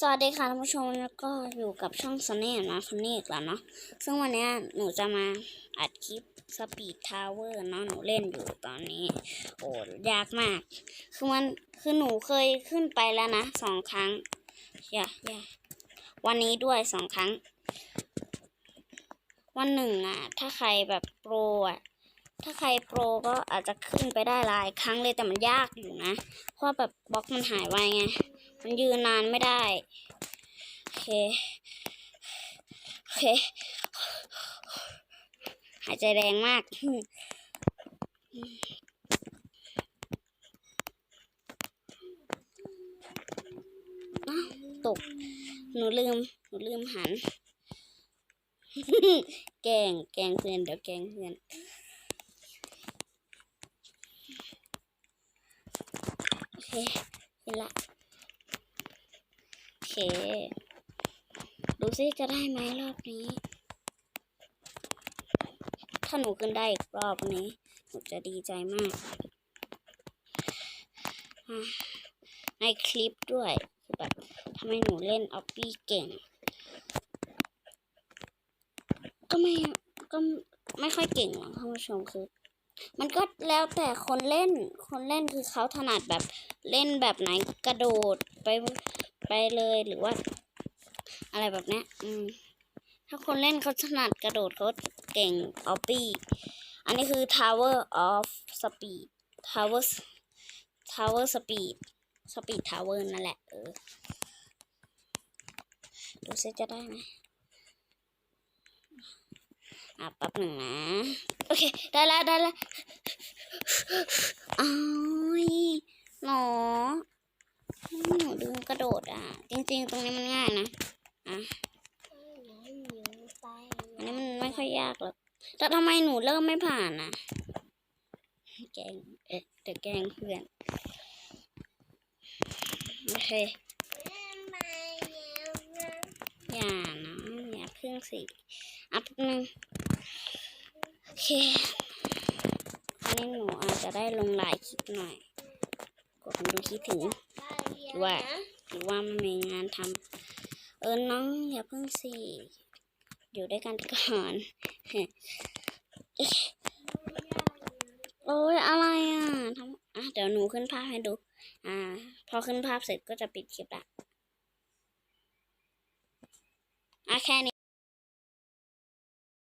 สวัสดีค่ะท่านผู้ชมแล้วก็อยู่กับช่องซันนี่นะซันนี่อีกแล้วเนาะซึ่งวันนี้หนูจะมาอัดคลิปสปีดทาวเวอร์เนาะหนูเล่นอยู่ตอนนี้ โอ้ยากมาก คือมันคือหนูเคยขึ้นไปแล้วนะสองครั้งอย่าอย่าวันนี้ด้วยสองครั้ง วันหนึ่งอะ ถ้าใครแบบโปรอะถ้าใครโปรก็อาจจะขึ้นไปได้หลายครั้งเลยแต่มันยากอยู่นะ เพราะแบบบล็อกมันหายไวไง มันยืนนานไม่ได้ โอเค โอเค หายใจแรงมาก ตก หนูลืม หนูลืมหัน แกง แกงเพื่อน เดี๋ยวแกงเพื่อนโอเคเห็นละ เคดูซิจะได้ไหมรอบนี้ ถ้าหนูขึ้นได้อีกรอบนี้ หนูจะดีใจมาก ในคลิปด้วยคือแบบทำไมหนูเล่นออปปี้เก่ง ก็ไม่ก็ไม่ค่อยเก่งหรอกท่านผู้ชมคือ มันก็แล้วแต่คนเล่น คนเล่นคือเขาถนัดแบบเล่นแบบไหนกระโดดไป ไปเลยหรือว่า อะไรแบบนี้อืม ถ้าคนเล่นเขาถนัดกระโดดเขาเก่งออปปี้ อันนี้คือ Tower of Speed Tower Tower Speed Speed Tower นั่นแหละ เออ ดูซิจะได้ไหมอะแป๊บหนึ่งนะ โอเค ได้แล้วได้แล้วอ้ายหนอหนูดึงกระโดดอะ จ ริงๆ ตรงนี้มันง่ายนะอะอันนี้มันไม่ค่อยยากหรอกแต่ทำไมหนูเริ่มไม่ผ่านอะ แกง เอ๊ะเดี๋ยวแกงเพื่อน โอเค อย่านะอย่าเพิ่งสิอัพนึงโอเค อันนี้หนูอาจจะได้ลงหลายคลิปหน่อยกดดูคิดถึงว่า รือว่ามันมีงานทำเออน้องอย่าเพิ่งสิอยู่ด้วยกันก่อนโอ้ยอะไรอะทำอะเดี๋ยวหนูขึ้นภาพให้ดู อ่า พอขึ้นภาพเสร็จก็จะปิดคลิปละอะแค่นี้